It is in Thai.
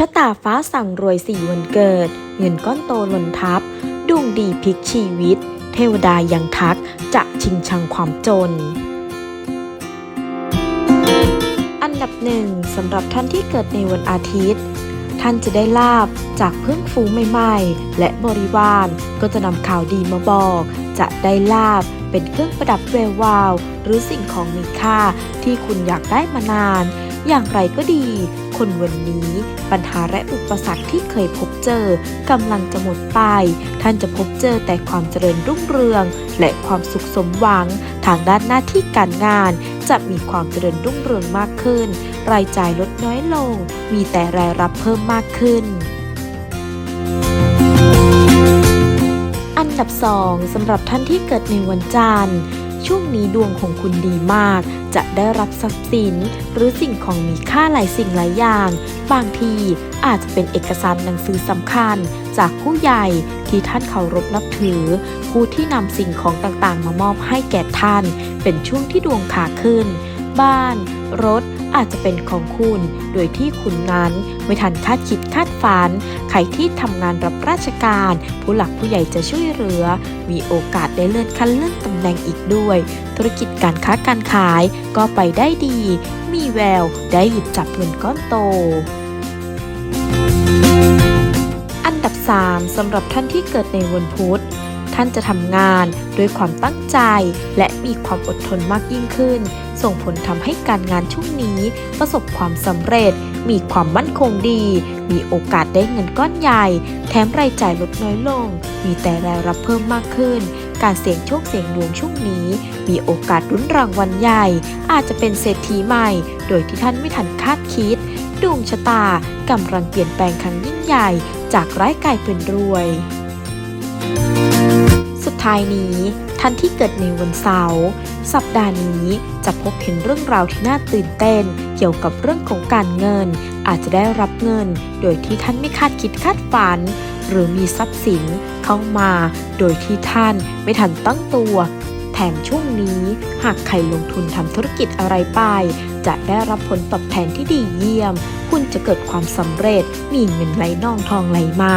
ชะตาฟ้าสั่งรวยสี่วันเกิด เงินก้อนโตหล่นทับดวงดีพลิกชีวิต เทวดายังทัก จะชิงชังความจน อันดับหนึ่งสำหรับท่านที่เกิดในวันอาทิตย์ ท่านจะได้ลาบจากเพื่อนฟูงใหม่ๆ และบริวารก็จะนำข่าวดีมาบอก จะได้ลาบเป็นเครื่องประดับแวววาว หรือสิ่งของมีค่าที่คุณอยากได้มานาน อย่างไรก็ดี คนวันนี้ ปัญหาและอุปสรรคที่เคยพบเจอกำลังจะหมดไป ท่านจะพบเจอแต่ความเจริญรุ่งเรือง และความสุขสมหวัง ทางด้านหน้าที่การงาน จะมีความเจริญรุ่งเรืองมากขึ้น รายจ่ายลดน้อยลง มีแต่รายรับเพิ่มมากขึ้นอันดับ 2สำหรับท่านที่เกิดในวันจันทร์ ช่วงนี้ดวงของคุณดีมาก จะได้รับทรัพย์สิน หรือสิ่งของมีค่าหลายสิ่งหลายอย่าง บางทีอาจจะเป็นเอกสารหนังสือสำคัญ จากผู้ใหญ่ที่ท่านเคารพนับถือ ผู้ที่นำสิ่งของต่างๆ มามอบให้แก่ท่าน เป็นช่วงที่ดวงขาขึ้น บ้าน รถอาจจะเป็นของคุณ โดยที่คุณนั้นไม่ทันคาดคิดคาดฝัน ใครที่ทำงานรับราชการ ผู้หลักผู้ใหญ่จะช่วยเหลือ มีโอกาสได้เลื่อนขั้นเลื่อนตำแหน่งอีกด้วย ธุรกิจการค้าการขายก็ไปได้ดี มีแววได้หยิบจับเงินก้อนโตอันดับ 3สำหรับท่านที่เกิดในวันพุธ ท่านจะทำงานด้วยความตั้งใจ และมีความอดทนมากยิ่งขึ้น ส่งผลทำให้การงานช่วงนี้ ประสบความสำเร็จ มีความมั่นคงดี มีโอกาสได้เงินก้อนใหญ่ แถมรายจ่ายลดน้อยลง มีแต่รายรับเพิ่มมากขึ้น การเสี่ยงโชคเสี่ยงดวงช่วงนี้ มีโอกาสรุ้นรางวัลใหญ่ อาจจะเป็นเศรษฐีใหม่ โดยที่ท่านไม่ทันคาดคิดดวงชะตากำลังเปลี่ยนแปลงครั้งยิ่งใหญ่ จากร้ายกลายเป็นรวย ท้ายนี้ ท่านที่เกิดในวันเสาร์สัปดาห์นี้จะพบเห็นเรื่องราวที่น่าตื่นเต้น เกี่ยวกับเรื่องของการเงิน อาจจะได้รับเงิน โดยที่ท่านไม่คาดคิดคาดฝัน หรือมีทรัพย์สินเข้ามา โดยที่ท่านไม่ทันตั้งตัว แถมช่วงนี้หากใครลงทุนทำธุรกิจอะไรไป จะได้รับผลตอบแทนที่ดีเยี่ยม คุณจะเกิดความสำเร็จมีเงินไหลนองทองไหลมา